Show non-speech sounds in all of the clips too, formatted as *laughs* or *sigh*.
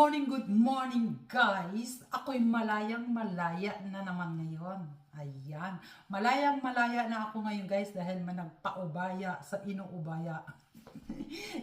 morning, good morning guys! Ako'y malayang malaya na naman ngayon. Ayan. Malayang malaya na ako ngayon guys dahil managpaubaya sa inuubaya.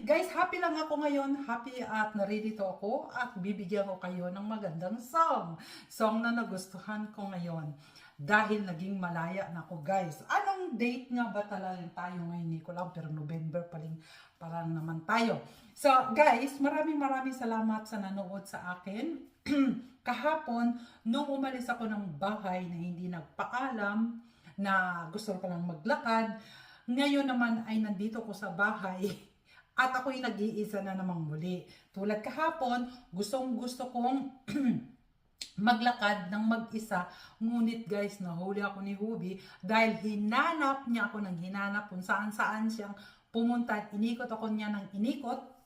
Guys, happy lang ako ngayon. Happy at naririto ako at bibigyan ko kayo ng magandang song. Song na nagustuhan ko ngayon. Dahil naging malaya na ako guys. Anong date nga ba talaga tayo ngayon? Hindi pero November pa rin parang naman tayo. So guys, maraming maraming salamat sa nanood sa akin. *clears throat* Kahapon, nung umalis ako ng bahay na hindi nagpaalam na gusto ko lang maglakad, ngayon naman ay nandito ko sa bahay *laughs* at ako'y nag-iisa na namang muli. Tulad kahapon, gustong gusto kong *clears throat* maglakad ng mag-isa. Ngunit guys, nahuli ako ni Hubi dahil hinanap niya ako ng hinanap kung saan saan siyang pumunta. Inikot ako niya ng inikot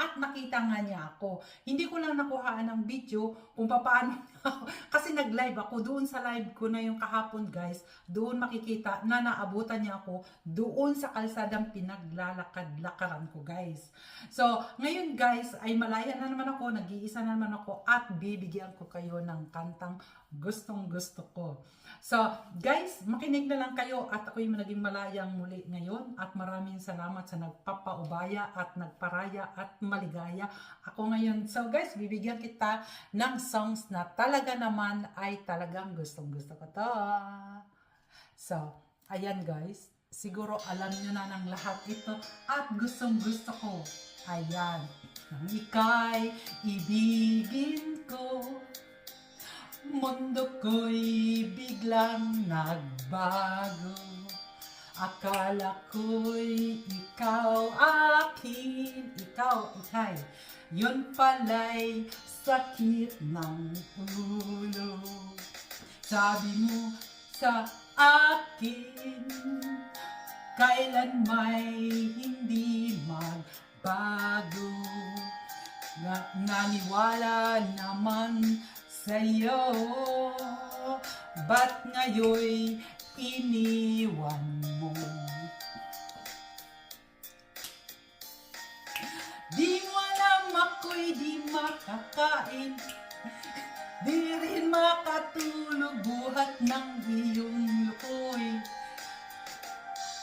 at nakita nga niya ako. Hindi ko lang nakuhaan ng video kung paano *laughs* kasi nag-live ako doon sa live ko na yung kahapon guys. Doon makikita na naabutan niya ako doon sa kalsadang pinaglalakad-lakaran ko guys. So, ngayon guys ay malaya na naman ako, nag-iisa na naman ako at bibigyan ko kayo ng kantang gustong gusto ko. So, guys, makinig na lang kayo at ako'y naging malayang muli ngayon at maraming salamat sa nagpapaubaya at nagparaya at maligaya ako ngayon. So, guys, bibigyan kita ng songs na talaga naman ay talagang gustong gusto ko to. So, ayan guys, siguro alam nyo na ng lahat ito at gustong gusto ko. Ayan, nang ika'y ibigin ko Mundo ko'y biglang nagbago Akala ko'y ikaw akin Ikaw, ikay. Yun pala'y sakit ng ulo. Sabi mo sa akin Kailan may hindi magbago? Nga, naniwala naman sa'yo Ba't ngayon'y iniwan mo? Di mo alam ako'y di makakain Di rin makatulog buhat ng iyong lukoy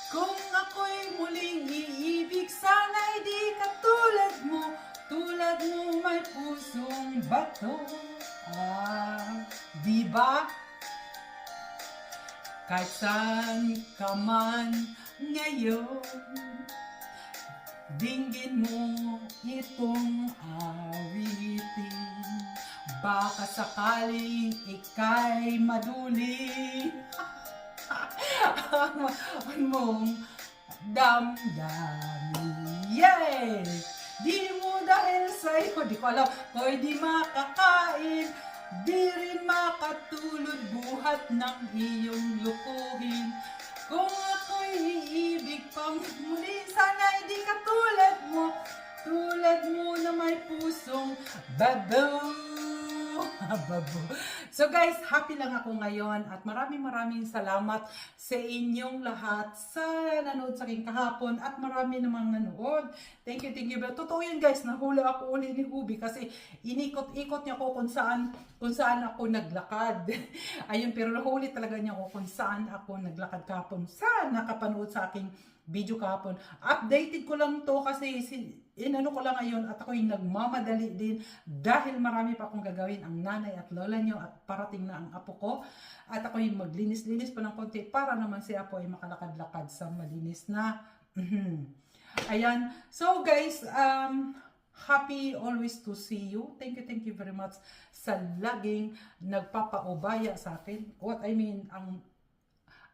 Kung ako'y muling iibig sana'y di katulad mo Tulad mo may pusong bato Ah, di ba? Kahit saan ka man ngayon Dinggin mo itong awitin. Baka sakaling ika'y maduli. *laughs* Ang mong damdamin. Yay! Di mo dahil sa'yo, di ko alam, ko'y di makakain, di rin makatulog buhat ng iyong lukuhin. Kung ako'y iibig pang muli, sana'y di katulad mo, tulad mo na may pusong babaw. Babo. So guys, happy lang ako ngayon at maraming maraming salamat sa inyong lahat sa nanood sa aking kahapon at marami namang nanood. Thank you, thank you. But totoo yun guys, nahula ako uli ni Hubi kasi inikot-ikot niya ako kung saan, kung saan ako naglakad. *laughs* Ayun, pero nahuli talaga niya ako kung saan ako naglakad kahapon. Saan nakapanood sa aking video kahapon. Updated ko lang to kasi si, inano ko lang ngayon at ako'y nagmamadali din dahil marami pa akong gagawin. Ang nanay at lola nyo at parating na ang apo ko. At ako'y maglinis-linis pa ng konti para naman si apo ay makalakad-lakad sa malinis na mhm. ayan. So guys um happy always to see you. Thank you thank you very much sa laging nagpapaubaya sa akin. What I mean ang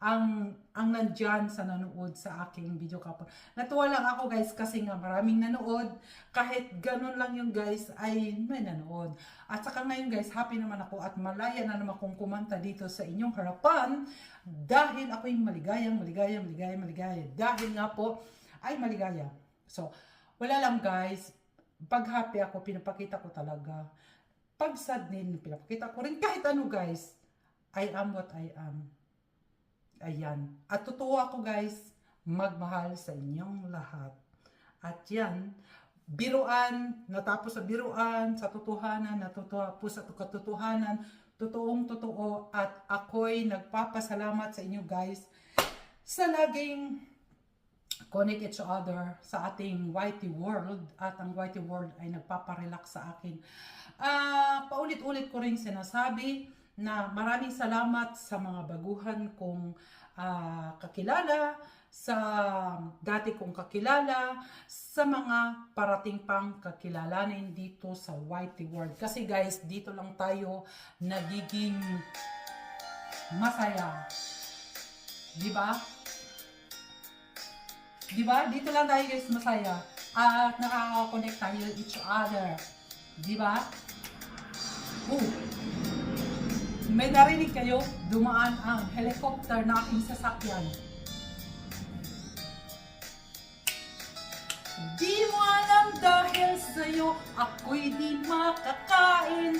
ang ang nandyan sa nanood sa aking video kapon. Natuwa lang ako guys kasi nga maraming nanood. Kahit ganun lang yung guys ay may nanood. At saka ngayon guys, happy naman ako at malaya na naman kong kumanta dito sa inyong harapan dahil ako'y maligayang, maligaya, maligaya, maligaya. Dahil nga po ay maligaya. So, wala lang guys. Pag happy ako, pinapakita ko talaga. Pag sad din, pinapakita ko rin kahit ano guys. I am what I am. Ayan. At totoo ako guys, magmahal sa inyong lahat. At yan, biruan, natapos sa biruan, sa totohanan, natapos sa katotohanan, totoong totoo, at ako'y nagpapasalamat sa inyo guys sa laging connect each other sa ating whitey world at ang whitey world ay nagpaparelax sa akin. Ah, paulit-ulit ko rin sinasabi na maraming salamat sa mga baguhan kong ah, kakilala, sa dati kong kakilala, sa mga parating pang kakilalanin dito sa whitey world. Kasi guys, dito lang tayo nagiging masaya. Di ba? Di ba? Dito lang tayo guys masaya. At nakaka-connect tayo each other. Di ba? Oh. May narinig kayo? Dumaan ang helicopter na aking sasakyan. Di mo alam dahil sa'yo ako'y di makakain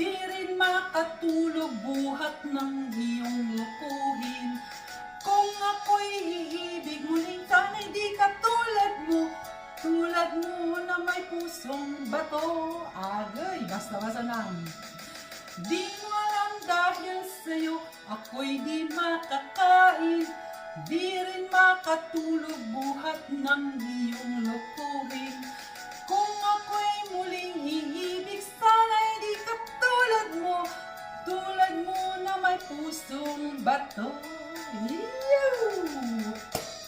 Di rin makatulog buhat ng iyong lukuhin Kung ako'y iibig muling sana'y di katulad mo Tulad mo na may pusong bato Agay, basta-basta lang Di ako'y di makakain Di rin makatulog buhat ng iyong lokohin. Kung ako'y muling iibig sana'y di katulad mo Tulad mo na may pusong bato. Ew!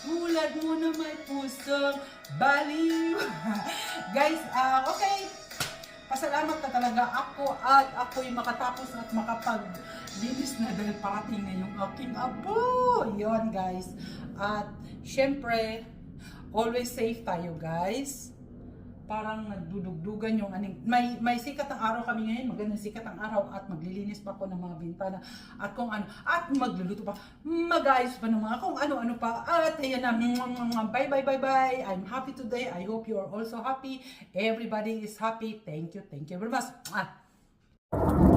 Tulad mo na may pusong baliw. *laughs* Guys, ah okay. Pasalamat na talaga ako at ako'y makatapos at makapaglinis na dahil parating na yung aking abo. Yon guys. At syempre, always safe tayo guys. Parang nagdudugdugan yung aning may may sikat ang araw kami ngayon, magandang sikat ang araw at maglilinis pa ako ng mga bintana at kung ano at magluluto pa, magayos pa ng mga kung ano-ano pa. At ayan na, bye bye bye bye. I'm happy today. I hope you are also happy. Everybody is happy. Thank you. Thank you very much. Ah.